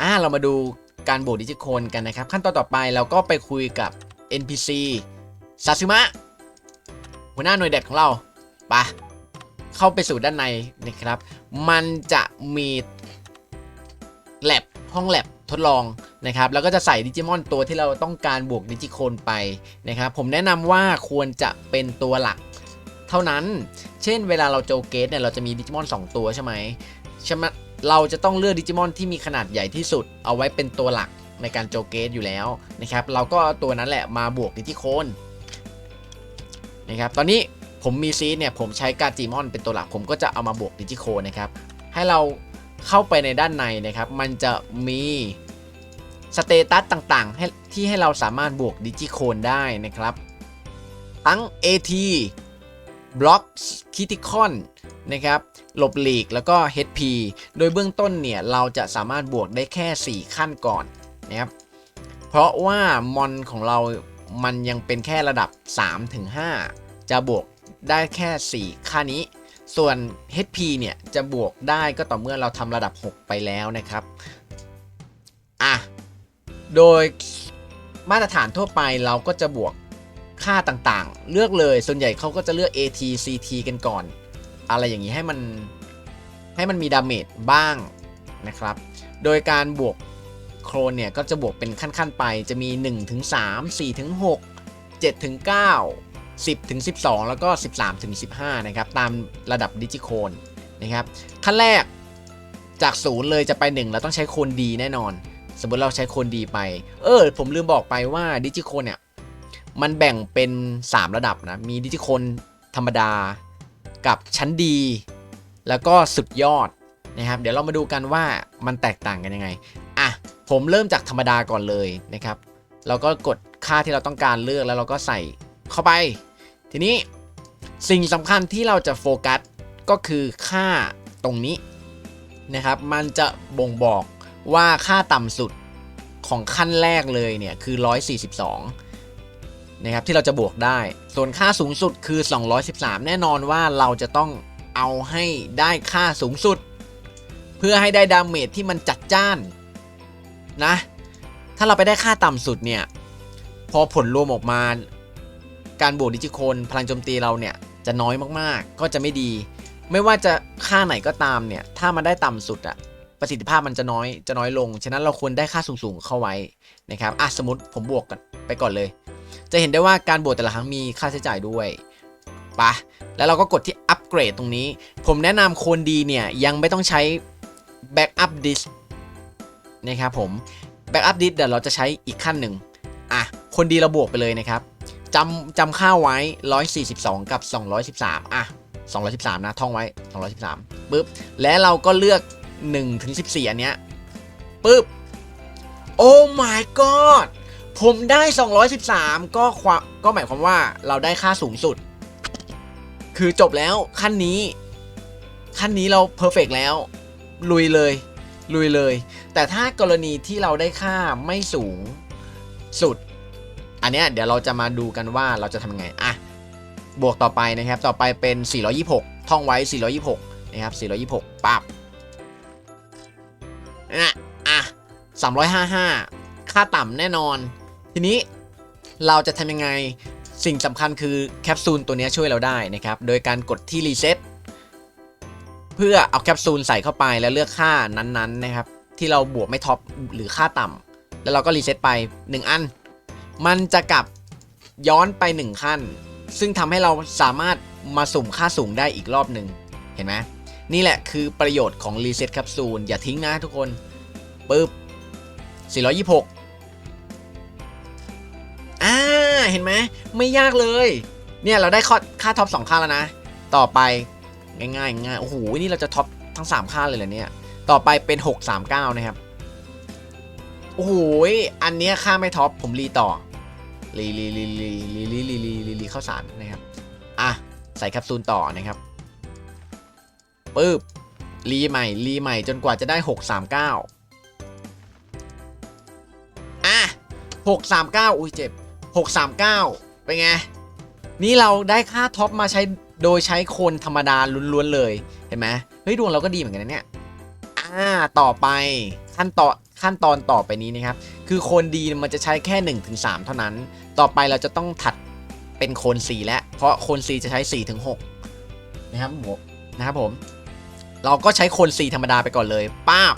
อ่าเรามาดูการบวกดิจิโคนกันนะครับ ขั้นตอนต่อไปเราก็ไปคุยกับ NPC ซาซึมะหัวหน้าหน่วยเด็ดของเราไปะเข้าไปสู่ด้านในนะครับ มันจะมีแลบห้องแลบทดลองนะครับแล้วก็จะใส่ดิจิมอนตัวที่เราต้องการบวกดิจิโคนไปนะครับ ผมแนะนำว่าควรจะเป็นตัวหลักเท่านั้น เช่นเวลาเราโจเกตเนี่ยเราจะมีดิจิมอน 2 ตัวใช่ไหมใช่ไหม เราจะต้องเลือกดิจิมอนที่มีขนาดใหญ่ที่สุด เอาไว้เป็นตัวหลักในการโจเกตอยู่แล้วนะครับ เราก็เอาตัวนั้นแหละมาบวกดิจิโคนนะครับ ตอนนี้ผมมีซีดเนี่ยผมใช้กาจิมอนเป็นตัวหลัก ผมก็จะเอามาบวกดิจิโคนนะครับ ให้เราเข้าไปในด้านในนะครับ มันจะมีสเตตัสต่างๆให้ที่ให้เราสามารถบวกดิจิโคนได้นะครับ ทั้ง AT บล็อกคิติคอน นะครับหลบหลีกแล้วก็ HP โดยเบื้องต้นเนี่ยเราจะสามารถบวกได้แค่ 4 ขั้นก่อนนะครับเพราะว่ามอนของเรามันยังเป็นแค่ระดับ 3-5 จะบวกได้แค่ 4 ค่านี้ ส่วน HP เนี่ย จะบวกได้ก็ต่อเมื่อเราทำระดับ 6 ไปแล้วนะครับ อะ โดยมาตรฐานทั่วไปเราก็จะบวกค่าต่างๆ เลือกเลยส่วนใหญ่เขาก็จะเลือก AT CT กันก่อน อะไรอย่างนี้ให้มันให้มันมีดาเมจบ้างนะครับ โดยการบวกโครนเนี่ยก็จะบวกเป็นขั้นๆไปจะมี 1 ถึง 3 4 ถึง 6 7 ถึง 9 10 ถึง 12 แล้วก็ 13 ถึง 15 นะครับ ตามระดับดิจิโคนนะครับ ขั้นแรกจากศูนย์เลยจะไป 1 เราต้องใช้โคนดีแน่นอน สมมติเราใช้โคนดีไป เออ ผมลืมบอกไปว่าดิจิโคนเนี่ย มันแบ่งเป็น 3 ระดับนะ มีดิจิโคนธรรมดา กับชั้นดี แล้วก็สุดยอดนะครับ เดี๋ยวเรามาดูกันว่ามันแตกต่างกันยังไงอะผมเริ่มจากธรรมดาก่อนเลยนะครับ เราก็กดค่าที่เราต้องการเลือกแล้วเราก็ใส่เข้าไป ทีนี้สิ่งสำคัญที่เราจะโฟกัสก็คือค่าตรงนี้นะครับ มันจะบ่งบอกว่าค่าต่ำสุดของขั้นแรกเลยเนี่ยคือ 142 นะครับที่เราจะบวกได้ ส่วนค่าสูงสุดคือ 213 แน่นอนว่าเราจะต้องเอาให้ได้ค่าสูงสุด เพื่อให้ได้ดาเมจที่มันจัดจ้านนะ ถ้าเราไปได้ค่าต่ำสุดเนี่ย พอผลรวมออกมา การบวกดิจิโคนพลังโจมตีเราเนี่ยจะน้อยมากๆ ก็จะไม่ดี ไม่ว่าจะค่าไหนก็ตามเนี่ย ถ้ามันได้ต่ำสุดอะประสิทธิภาพมันจะน้อยจะน้อยลง ฉะนั้นเราควรได้ค่าสูงๆเข้าไว้นะครับอะสมมติผมบวกกันไปก่อนเลย จะเห็นได้ว่าการบวกแต่ละครั้งมีค่าใช้จ่ายด้วยปะแล้วเราก็กดที่อัปเกรดตรงนี้ ผมแนะนำโคนดีเนี่ย ยังไม่ต้องใช้แบ็กอัพดิสนะครับผมแบ็กอัพดิสเดี๋ยวเราจะใช้อีกขั้นหนึ่งอะ คนดีเราบวกไปเลยนะครับจำจำค่าไว้ 142 กับ 213 อะ 213 นะ ท่องไว้ 213ปึ๊บ และเราก็เลือก 1 ถึง 14 อันเนี้ยปึ๊บ โอ้ my god ผมได้ 213 ก็ความก็หมายความว่าเราได้ค่าสูงสุด คือจบแล้วขั้นนี้ ขั้นนี้เราเพอร์เฟกแล้ว ลุยเลย ลุยเลย แต่ถ้ากรณีที่เราได้ค่าไม่สูงสุด อันเนี้ยเดี๋ยวเราจะมาดูกันว่าเราจะทำยังไง อะ บวกต่อไปนะครับ ต่อไปเป็น 426 ท่องไว้ 426 นะครับ 426ปั๊บนะอะ355 ค่าต่ำแน่นอน ทีนี้เราจะทำยังไงสิ่งสำคัญคือแคปซูลตัวนี้ช่วยเราได้นะครับ โดยการกดที่รีเซ็ตเพื่อเอาแคปซูลใส่เข้าไปแล้วเลือกค่านั้นๆนะครับ ที่เราบวกไม่ท็อปหรือค่าต่ำแล้วเราก็รีเซ็ตไป 1 อัน มันจะกลับย้อนไป 1 ขั้น ซึ่งทำให้เราสามารถมาสุ่มค่าสูงได้อีกรอบหนึ่งเห็นไหมนี่แหละคือประโยชน์ของรีเซ็ตแคปซูลอย่าทิ้งนะทุกคนปึ๊บ426 อ่าเห็นไหมไม่ยากเลย เนี่ยเราได้ค่าค่าท็อป2ค่าแล้วนะ ต่อไปง่ายๆง่ายโอ้โหนี่เราจะท็อปทั้ง 3 ค่าเลยเหรอเนี่ย ต่อไปเป็น 639 นะครับ โอ้โหอันเนี้ยค่าไม่ท็อปผมรีต่อรีรีรีรีรีรีรีรีรีรีเข้าสารนะครับ อะ ใส่แคปซูลต่อนะครับปึ๊บรีใหม่รีใหม่จนกว่าจะได้ 639 อะ 639 อุ้ยเจ็บ 639 เป็นไง นี่เราได้ค่าท็อปมาใช้โดยใช้คนธรรมดาล้วนๆเลย เห็นไหมเฮ้ย ดวงเราก็ดีเหมือนกันนะเนี่ย อ่า ต่อไปขั้นต่อขั้นตอนต่อไปนี้นะครับ คือโคนดีมันจะใช้แค่1นถึงสเท่านั้น ต่อไปเราจะต้องถัดเป็นโคน4แล้ว เพราะโคน C จะใช้4ถึง6นะครับผมนะครับผม เราก็ใช้โคน C ธรรมดาไปก่อนเลยป้าบ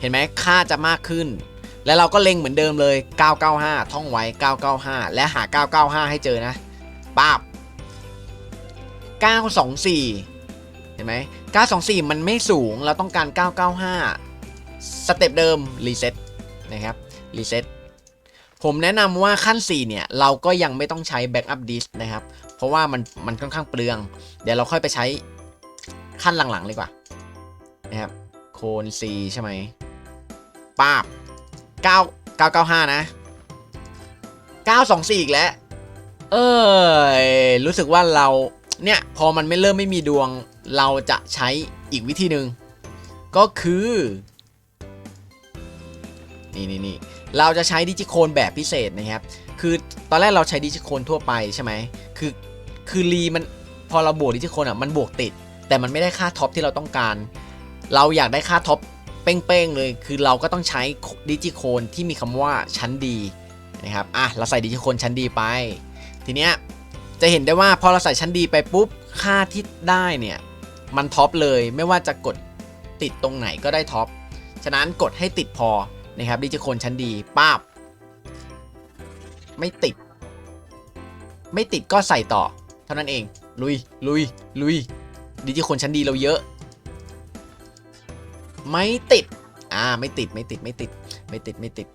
เห็นไหมค่าจะมากขึ้น แล้วเราก็เล็งเหมือนเดิมเลย 995 ท่องไว้ 995 และหา 995 ให้เจอนะป้าบ924 เห็นไหม924 มันไม่สูง เราต้องการ 995 สเต็ปเดิม รีเซ็ตนะครับ รีเซ็ตผมแนะนำว่าขั้น 4 เนี่ย เราก็ยังไม่ต้องใช้แบ็กอัพดิสนะครับ เพราะว่ามันมันค่อนข้างเปลือง เดี๋ยวเราค่อยไปใช้ขั้นหลังๆเลยกว่า นะครับ โคน C ใช่ไหมป้าบ 9 995 นะ 924 อีกแล้ว เออรู้สึกว่าเราเนี่ยพอมันไม่เริ่มไม่มีดวง เราจะใช้อีกวิธีหนึ่งก็คือนี่นี่นี่เราจะใช้ดิจิโคนแบบพิเศษนะครับ คือตอนแรกเราใช้ดิจิโคนทั่วไปใช่ไหมคือคือรีมันพอเราบวกดิจิโคนอะมันบวกติด แต่มันไม่ได้ค่าท็อปที่เราต้องการ เราอยากได้ค่าท็อป ป้งๆเลย คือเราก็ต้องใช้ดิจิโคนที่มีคำว่าชั้นดีนะครับอะเราใส่ดิจิโคนชั้นดีไป ทีเนี้ยจะเห็นได้ว่าพอเราใส่ชั้นดีไปปุ๊บค่าที่ได้เนี่ยมันท็อปเลยไม่ว่าจะกดติดตรงไหนก็ได้ท็อปฉะนั้นกดให้ติดพอนะครับดิจิโคนชั้นดีป้าบไม่ติด ไม่ติดก็ใส่ต่อ เท่านั้นเอง ลุยลุยลุยดิจิโคนชั้นดีเราเยอะ ไม่ติด อ่า ไม่ติด ไม่ติด ไม่ติด ไม่ติด ไม่ติด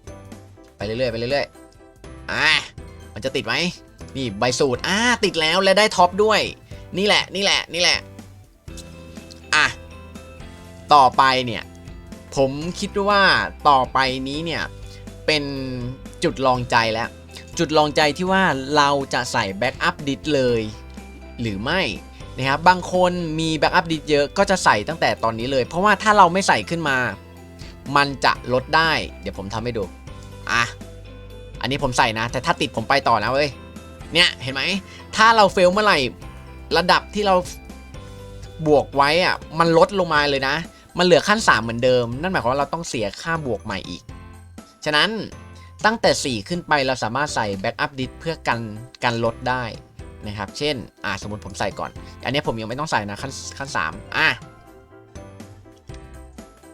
ไปเรื่อยๆ ไปเรื่อยๆ อ่า มันจะติดไหม นี่ใบสูตร อ่า ติดแล้วและได้ท็อปด้วย นี่แหละ นี่แหละ นี่แหละ อะ ต่อไปเนี่ย ผมคิดว่าต่อไปนี้เนี่ย เป็นจุดลองใจแล้ว จุดลองใจที่ว่าเราจะใส่แบ็กอัพดิสเลย หรือไม่ นะครับบางคนมีแบ็กอัพดิสเยอะก็จะใส่ตั้งแต่ตอนนี้เลย เพราะว่าถ้าเราไม่ใส่ขึ้นมา มันจะลดได้ เดี๋ยวผมทำให้ดูอะอันนี้ผมใส่นะ แต่ถ้าติดผมไปต่อนะเว้ยเนี่ยเห็นไหมถ้าเราเฟลเมื่อไหร่ระดับที่เราบวกไว้อะมันลดลงมาเลยนะ มันเหลือขั้น 3 เหมือนเดิม นั่นหมายความว่าเราต้องเสียค่าบวกใหม่อีก ฉะนั้นตั้งแต่ 4 ขึ้นไปเราสามารถใส่แบ็กอัพดิสเพื่อกันกันลดได้ นะครับ เช่น อ่าสมมติผมใส่ก่อน อันนี้ผมยังไม่ต้องใส่นะขั้นขั้น3อะ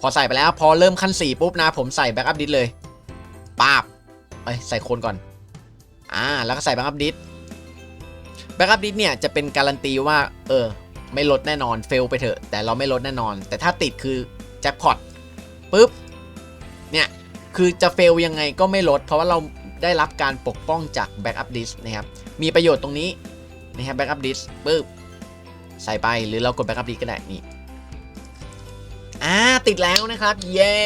พอใส่ไปแล้วพอเริ่มขั้น4ปุ๊บนะ ผมใส่แบ็กอัพดิสเลยป้าบเอ้ใส่โคนก่อน อ่า แล้วก็ใส่แบ็กอัพดิสแบ็กอัพดิสเนี่ยจะเป็นการันตีว่า เออ ไม่ลดแน่นอนเฟลไปเถอะ แต่เราไม่ลดแน่นอน แต่ถ้าติดคือแจ็คพอตปุ๊บ เนี่ย คือจะเฟลยังไงก็ไม่ลด เพราะว่าเราได้รับการปกป้องจากแบ็กอัพดิสนะครับ มีประโยชน์ตรงนี้ นะครับแบ็กอัพดิสปุ๊บใส่ไปหรือเรากดแบ็กอัพดิสก็ได้นี่อ่าติดแล้วนะครับ เย้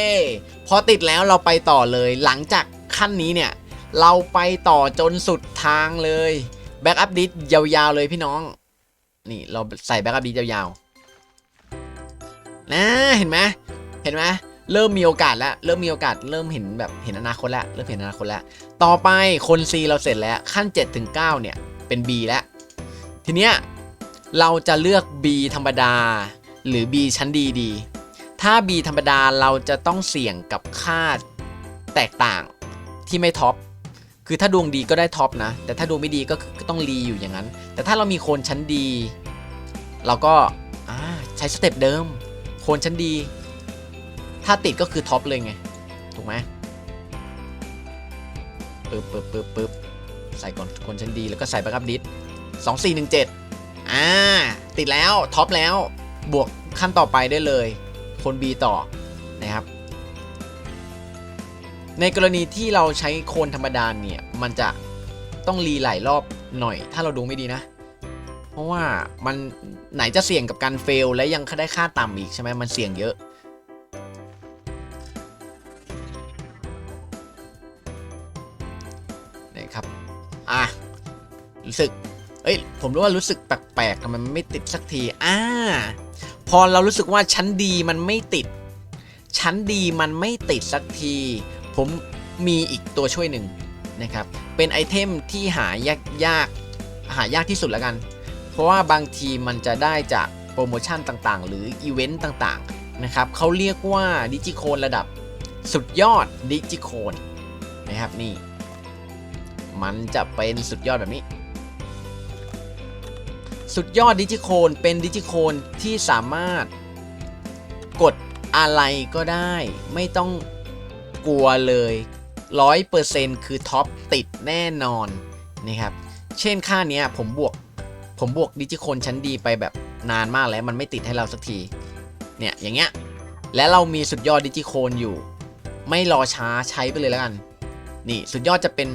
พอติดแล้วเราไปต่อเลยหลังจากขั้นนี้เนี่ย เราไปต่อจนสุดทางเลยแบ็กอัพดิสยาวๆเลยพี่น้อง นี่เราใส่แบ็กอัพดิสยาวๆนะเห็นไหมเห็นไหมเริ่มมีโอกาสแล้ว เริ่มมีโอกาส เริ่มเห็นแบบเห็นอนาคตแล้ว เริ่มเห็นอนาคตแล้ว ต่อไปคน C เราเสร็จแล้วขั้น7ถึง9เนี่ย เป็น B แล้ว ทีเนี้ยเราจะเลือก B ธรรมดา หรือ B ชั้นดีดี ถ้า B ธรรมดาเราจะต้องเสี่ยงกับค่าแตกต่างที่ไม่ท็อป คือถ้าดวงดีก็ได้ท็อปนะ แต่ถ้าดวงไม่ดีก็คือก็ต้องรีอยู่อย่างนั้น แต่ถ้าเรามีโคนชั้นดี เราก็าใช้สเต็ปเดิม โคนชั้นดี ถ้าติดก็คือท็อปเลยไง ถูกไหมปึ๊บปึ๊บปึ๊บปึ๊บใส่ก่อนโคนชั้นดีแล้วก็ใส่แบ็กอัพดิส สองสี่หนึ่งเจ็ดอ่า ติดแล้ว ท็อปแล้ว บวกขั้นต่อไปได้เลย คน B ต่อ นะครับ ในกรณีที่เราใช้โคนธรรมดาเนี่ย มันจะต้องรีหลายรอบหน่อย ถ้าเราดูไม่ดีนะ เพราะว่ามันไหนจะเสี่ยงกับการเฟล และยังได้ค่าต่ำอีกใช่ไหมมันเสี่ยงเยอะนะครับ อะรู้สึก เอ้ย ผมรู้ว่ารู้สึกแปลกๆทำไมมันไม่ติดสักที อ่า พอเรารู้สึกว่าชั้นดีมันไม่ติด ชั้นดีมันไม่ติดสักที ผมมีอีกตัวช่วยหนึ่งนะครับ เป็นไอเทมที่หายากยากหายากที่สุดแล้วกัน เพราะว่าบางทีมันจะได้จากโปรโมชั่นต่างๆ หรืออีเวนต์ต่างๆ นะครับเขาเรียกว่าดิจิโคนระดับสุดยอดดิจิโคนนะครับนี่ มันจะเป็นสุดยอดแบบนี้ สุดยอดดิจิโคนเป็นดิจิโคนที่สามารถกดอะไรก็ได้ ไม่ต้องกลัวเลย100%คือท็อปติดแน่นอนนะครับ เช่นค่าเนี้ยผมบวกผมบวกดิจิโคนชั้นดีไปแบบนานมากแล้วมันไม่ติดให้เราสักที เนี่ยอย่างเงี้ย และเรามีสุดยอดดิจิโคนอยู่ ไม่รอช้าใช้ไปเลยแล้วกัน นี่สุดยอดจะเป็น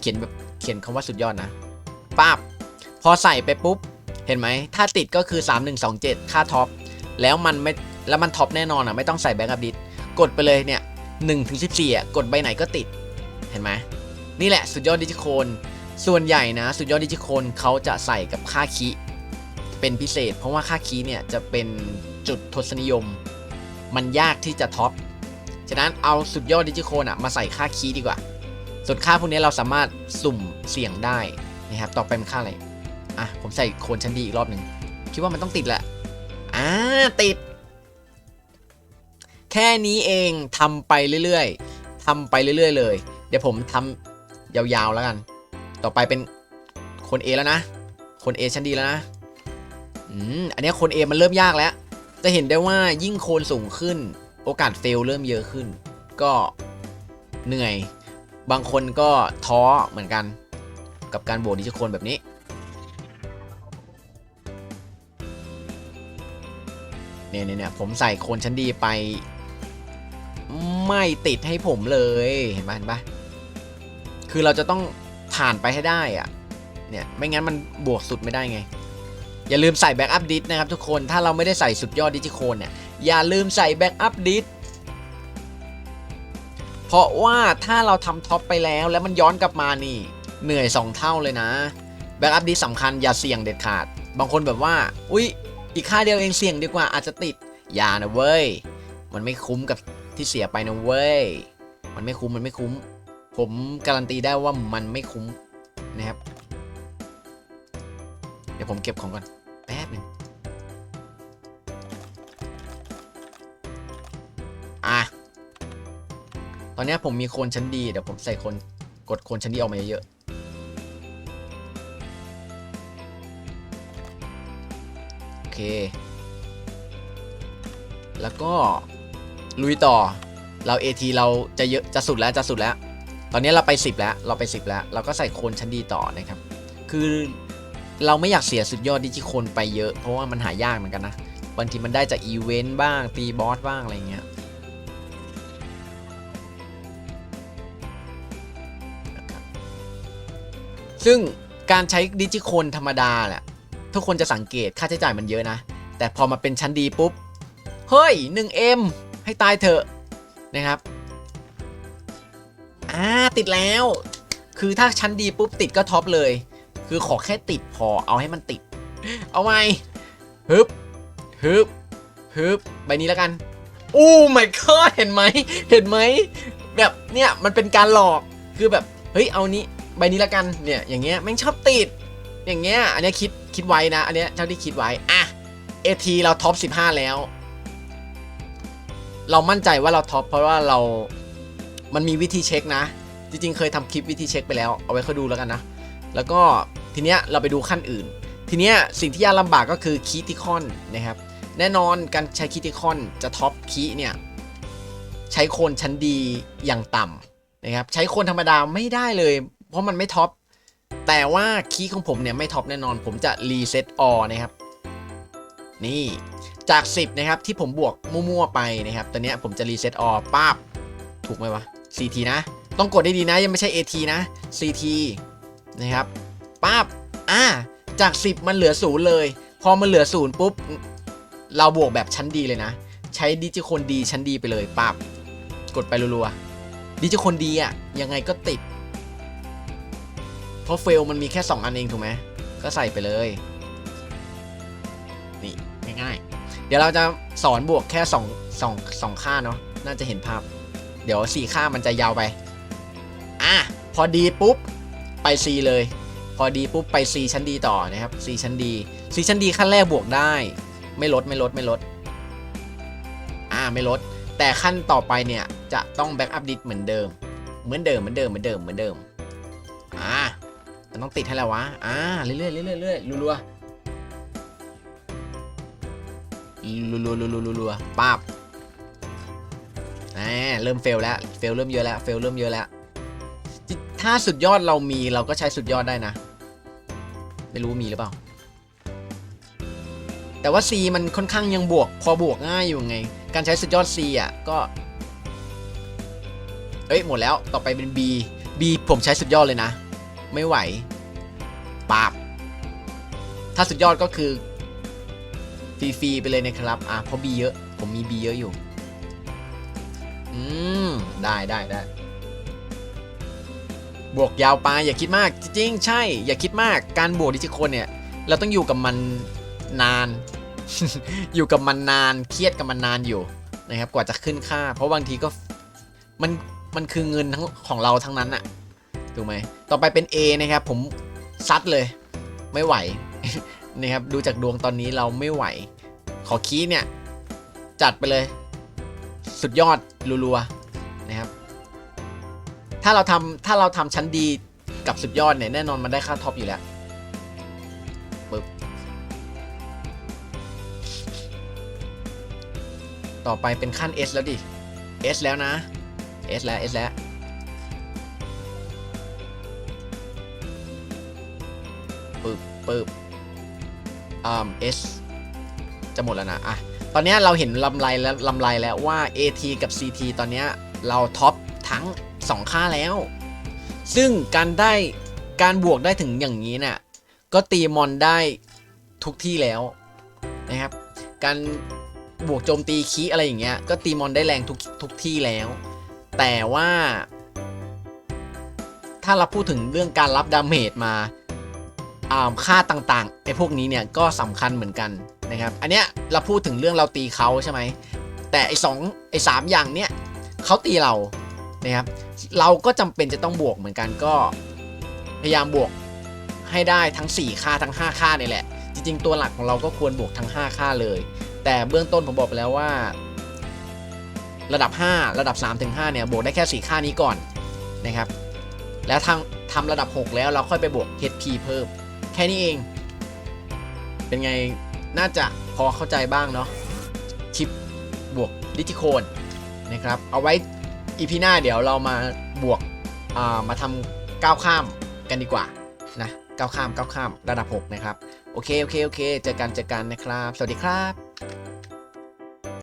เขียนแบบเขียนคำว่าสุดยอดนะป้าบพอใส่ไปปุ๊บ เห็นไหมถ้าติดก็คือ 3127 ค่าท็อปแล้วมันไม่แล้วมันท็อปแน่นอนอะไม่ต้องใส่แบ็กอัพดิสกดไปเลยเนี่ย1ถึง14อะกดใบไหนก็ติดเห็นไหมนี่แหละสุดยอดดิจิโคนส่วนใหญ่นะ สุดยอดดิจิโคนเขาจะใส่กับค่าคีเป็นพิเศษ เพราะว่าค่าคีเนี่ยจะเป็นจุดทศนิยม มันยากที่จะท็อปฉะนั้นเอาสุดยอดดิจิโคนอะมาใส่ค่าคีดีกว่าส่วนค่าพวกนี้เราสามารถสุ่มเสี่ยงได้นะครับต่อไปเป็นค่าอะไร อะผมใส่โคนชั้นดีอีกรอบหนึ่งคิดว่ามันต้องติดแหละอ่าติด แค่นี้เองทำไปเรื่อยๆทำไปเรื่อยๆเลย เดี๋ยวผมทำยาวๆแล้วกัน ต่อไปเป็นคน A แล้วนะ คน A ชั้นดีแล้วนะอืมอันนี้คน A มันเริ่มยากแล้ว จะเห็นได้ว่ายิ่งโคนสูงขึ้น โอกาสเฟลเริ่มเยอะขึ้น ก็เหนื่อย บางคนก็ท้อเหมือนกัน กับการโบกดิจิโคนแบบนี้ เนี่ยเนี่ยเนี่ยผมใส่โคนชั้นดีไป ไม่ติดให้ผมเลยเห็นปะเห็นปะคือเราจะต้องผ่านไปให้ได้อะเนี่ยไม่งั้นมันบวกสุดไม่ได้ไง อย่าลืมใส่แบ็กอัพดิสนะครับทุกคนถ้าเราไม่ได้ใส่สุดยอดดิจิโคนเนี่ยอย่าลืมใส่แบ็กอัพดิสเพราะว่าถ้าเราทำท็อปไปแล้วแล้วมันย้อนกลับมานี่ เหนื่อย 2 เท่าเลยนะแบ็กอัพดิสสำคัญอย่าเสี่ยงเด็ดขาด บางคนแบบว่า อุ๊ย อีกค่าเดียวเองเสี่ยงดีกว่าอาจจะติดอย่านะเว้ย มันไม่คุ้มกับที่เสียไปนะเว้ย มันไม่คุ้มมันไม่คุ้ม ผมการันตีได้ว่ามันไม่คุ้มนะครับ เดี๋ยวผมเก็บของก่อนแป๊บหนึงอะ ตอนนี้ผมมีโคนชั้นดี เดี๋ยวผมใส่โคนกดโคนชั้นดีออกมาเยอะๆ แล้วก็ลุยต่อเรา AT เราจะเยอะจะสุดแล้วจะสุดแล้ว ตอนนี้เราไป 10 แล้วเราไป 10 แล้ว เราก็ใส่โคนชั้นดีต่อนะครับ คือเราไม่อยากเสียสุดยอดดิจิโคนไปเยอะ เพราะว่ามันหายากเหมือนกันนะบางทีมันได้จากอีเวนต์บ้างตีบอสบ้างอะไรเงี้ยซึ่งการใช้ดิจิโคนธรรมดาแหละ ทุกคนจะสังเกตค่าใช้จ่ายมันเยอะนะ แต่พอมาเป็นชั้นดีปุ๊บ เฮ้ย 1M ให้ตายเถอะนะครับอ่าติดแล้ว คือถ้าชั้นดีปุ๊บติดก็ท็อปเลย คือขอแค่ติดพอเอาให้มันติด เอาไหมฮึบฮึบฮึบใบนี้แล้วกันโอ้ my god เห็นไหมเห็นไหมแบบเนี่ยมันเป็นการหลอกคือแบบเฮ้ยเอานี้ใบนี้แล้วกันเนี่ยอย่างเงี้ยแม่งชอบติด อย่างเงี้ยอันนี้คิด คิดไว้นะ อันเนี้ยเท่าที่คิดไว้ อะ AT เราท็อป15 แล้ว เรามั่นใจว่าเราท็อปเพราะว่าเรา มันมีวิธีเช็คนะ จริงๆ เคยทำคลิปวิธีเช็คไปแล้ว เอาไว้ค่อยดูแล้วกันนะ แล้วก็ทีเนี้ยเราไปดูขั้นอื่น ทีเนี้ยสิ่งที่ยากลำบากก็คือคีติคอนนะครับ แน่นอนการใช้คีติคอนจะท็อปคีเนี่ยใช้โคนชั้นดีอย่างต่ำนะครับ ใช้โคนธรรมดาไม่ได้เลย เพราะมันไม่ท็อป แต่ว่าคีย์ของผมเนี่ยไม่ท็อปแน่นอน ผมจะรีเซ็ตออนะครับ นี่จาก 10 นะครับ ที่ผมบวกมั่วๆไปนะครับ ตอนนี้ผมจะรีเซ็ตออป้าบ ถูกไหมวะ CT นะ ต้องกดได้ดีนะ ยังไม่ใช่ AT นะ CT นะครับป้าบอ่าจาก 10 มันเหลือศูนย์เลย พอมันเหลือศูนย์ปุ๊บ เราบวกแบบชั้นดีเลยนะ ใช้ดิจิคนดีชั้นดีไปเลยป้าบ กดไปรัวๆดิจิคนดีอะยังไงก็ติด ราะเฟลมันมีแค่ 2 อันเองถูกไหมก็ใส่ไปเลย นี่ง่ายๆ เดี๋ยวเราจะสอนบวกแค่2 2 2ค่าเนาะน่าจะเห็นภาพ เดี๋ยว 4 ค่ามันจะยาวไป อะ พอดีปุ๊บ ไป C เลย พอดีปุ๊บไป C ชั้นดีต่อนะครับ C ชั้นดี C ชั้นดีขั้นแรกบวกได้ ไม่ลดไม่ลดไม่ลด อ่าไม่ลด แต่ขั้นต่อไปเนี่ยจะต้องแบ็กอัพดิสเหมือนเดิม เหมือนเดิมเหมือนเดิมเหมือนเดิมเหมือนเดิม อ่า มันต้องติดให้แล้ววะ อ่า เรื่อยๆเรื่อยๆเรื่อยๆรัวๆรัวๆรัวๆรัวๆรัวๆป้าบอ่าเริ่มเฟลแล้ว เฟลเริ่มเยอะแล้ว เฟลเริ่มเยอะแล้ว ถ้าสุดยอดเรามีเราก็ใช้สุดยอดได้นะ ไม่รู้มีหรือเปล่า แต่ว่า C มันค่อนข้างยังบวก พอบวกง่ายอยู่ไง การใช้สุดยอด C อะก็ เอ้ยหมดแล้ว ต่อไปเป็น B B ผมใช้สุดยอดเลยนะ ไม่ไหวปาบ ถ้าสุดยอดก็คือฟรีๆไปเลยนะครับ อะเพราะ B เยอะ ผมมี B เยอะอยู่ อืม ได้ได้ได้ บวกยาวไปอย่าคิดมาก จริงๆ ใช่ อย่าคิดมาก การบวกดิจิโคนเนี่ย เราต้องอยู่กับมันนาน อยู่กับมันนาน เครียดกับมันนานอยู่นะครับ กว่าจะขึ้นค่า เพราะบางทีก็มันมันคือเงินทั้งของเราทั้งนั้นอะ ถูกไหมต่อไปเป็น A นะครับผมซัดเลยไม่ไหวนะครับดูจากดวงตอนนี้เราไม่ไหว ขอคีเนี่ย จัดไปเลย สุดยอดรัวๆนะครับ ถ้าเราทำถ้าเราทำชั้นดีกับสุดยอดเนี่ยแน่นอนมันได้ค่าท็อปอยู่แล้วปึ๊บต่อไปเป็นขั้น S แล้วดิ S แล้วนะ S แล้ว S แล้ว ปึ๊บเอ่า S จะหมดแล้วนะอะตอนนี้เราเห็นลำไรแล้วลำไรแล้วว่า AT กับ CT ตอนนี้เราท็อปทั้ง 2 ค่าแล้ว ซึ่งการได้การบวกได้ถึงอย่างนี้เนี่ยก็ตีมอนได้ทุกที่แล้วนะครับการบวกโจมตีคีอะไรอย่างเงี้ยก็ตีมอนได้แรงทุกทุกที่แล้ว แต่ว่า ถ้าเราพูดถึงเรื่องการรับดาเมจมา ค่าต่างๆไอ้พวกนี้เนี่ยก็สำคัญเหมือนกันนะครับอันเนี้ยเราพูดถึงเรื่องเราตีเขาใช่ไหมแต่ไอ้สองไอ้สามอย่างเนี้ยเขาตีเรานะครับเราก็จำเป็นจะต้องบวกเหมือนกันก็พยายามบวกให้ได้ทั้ง 4 ค่าทั้ง 5 ค่านี่แหละ จริง ๆ ตัวหลักของเราก็ควรบวกทั้ง 5 ค่าเลย แต่เบื้องต้นผมบอกไปแล้วว่า ระดับ 5 ระดับ3ถึง5เนี่ยบวกได้แค่ 4 ค่านี้ก่อนนะครับ แล้วทำทำระดับ 6 แล้วเราค่อยไปบวก HP เพิ่ม ค่นี้เอง เป็นไงน่าจะพอเข้าใจบ้างเนาะชิปบวกดิจิโคนนะครับ เอาไว้อีพีหน้าเดี๋ยวเรามาบวกอ่ามาทำก้าวข้ามกันดีกว่านะก้าวข้ามก้าวข้ามระดับ 6 นะครับ โอเค โอเค โอเค เจอกันเจอกันนะครับ สวัสดีครับ